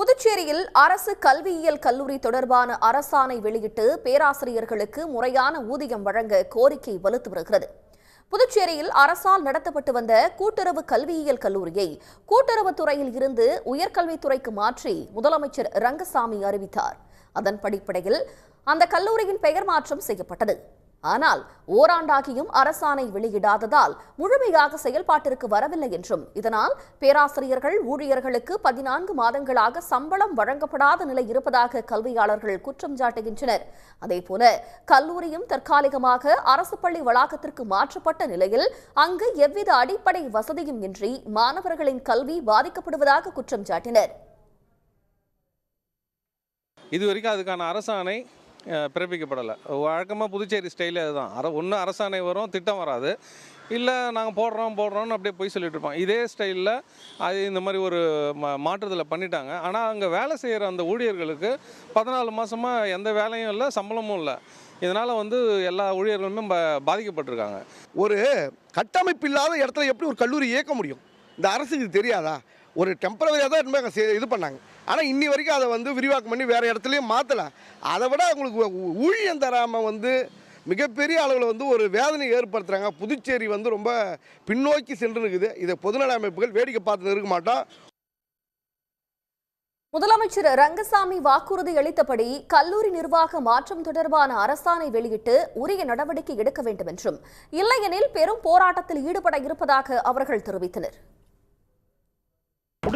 புதுச்சேரியில் அரசு கல்வியியல் கல்லூரி தொடர்பான அரசாணை வெளியிட்டு பேராசிரியர்களுக்கு முறையான ஊதியம் வழங்க கோரிக்கை வலுத்து வருகிறது. புதுச்சேரியில் அரசால் நடத்தப்பட்டு வந்த கூட்டுறவு கல்வியியல் கல்லூரியை கூட்டுறவுத்துறையில் இருந்து உயர்கல்வித்துறைக்கு மாற்றி முதலமைச்சர் ரங்கசாமி அறிவித்தார். அதன் படிப்படையில் அந்த கல்லூரியின் பெயர் மாற்றம் செய்யப்பட்டது. ஆனால் ஓராண்டாகியும் அரசாணை வெளியிடாததால் முழுமையாக செயல்பாட்டிற்கு வரவில்லை என்றும் இதனால் பேராசிரியர்கள் ஊழியர்களுக்கு பதினான்கு மாதங்களாக சம்பளம் வழங்கப்படாத நிலை இருப்பதாக கல்வியாளர்கள் குற்றம் சாட்டுகின்றனர். அதேபோல கல்லூரியும் தற்காலிகமாக அரசு பள்ளி வளாகத்திற்கு மாற்றப்பட்ட நிலையில் அங்கு எவ்வித அடிப்படை வசதியும் இன்றி மாணவர்களின் கல்வி பாதிக்கப்படுவதாக குற்றம் சாட்டினர். இதுவரைக்கும் அதுக்கான அரசாணை பிறப்பிக்கப்படலை. வழக்கமாக புதுச்சேரி ஸ்டைலே அதுதான். அரை ஒன்று அரசாணை வரும் திட்டம் வராது. இல்லை நாங்கள் போடுறோம் போடுறோம்னு அப்படியே போய் சொல்லிட்டு இருப்போம். இதே ஸ்டைலில் அது இந்த மாதிரி ஒரு மா மாற்றுதலை பண்ணிட்டாங்க. ஆனால் அங்கே வேலை செய்கிற அந்த ஊழியர்களுக்கு பதினாலு மாதமாக எந்த வேலையும் இல்லை சம்பளமும் இல்லை. இதனால் வந்து எல்லா ஊழியர்களுமே பாதிக்கப்பட்டிருக்காங்க. ஒரு கட்டமைப்பு இல்லாத இடத்துல எப்படி ஒரு கல்லூரி இயக்க முடியும்? இந்த அரசுக்கு தெரியாதா? ஒரு டெம்பரவரியாக தான் இனிமேல் இது பண்ணாங்க. ஆனால் இன்னி வரைக்கும் அதை வந்து விரிவாக்கம் பண்ணி வேறு இடத்துலையும் மாற்றலை அதை விட அவங்களுக்கு ஊழியம் தராமல் வந்து மிகப்பெரிய அளவில் வந்து ஒரு வேதனை ஏற்படுத்துகிறாங்க புதுச்சேரி வந்து ரொம்ப பின்னோக்கி சென்று இருக்குது இதை பொதுநல அமைப்புகள் வேடிக்கை பார்த்து இருக்க மாட்டோம். முதலமைச்சர் ரங்கசாமி வாக்குறுதி அளித்தபடி கல்லூரி நிர்வாக மாற்றம் தொடர்பான அரசாணை வெளியிட்டு உரிய நடவடிக்கை எடுக்க வேண்டும் என்றும் இல்லையெனில் பெரும் போராட்டத்தில் ஈடுபட இருப்பதாக அவர்கள் தெரிவித்தனர்.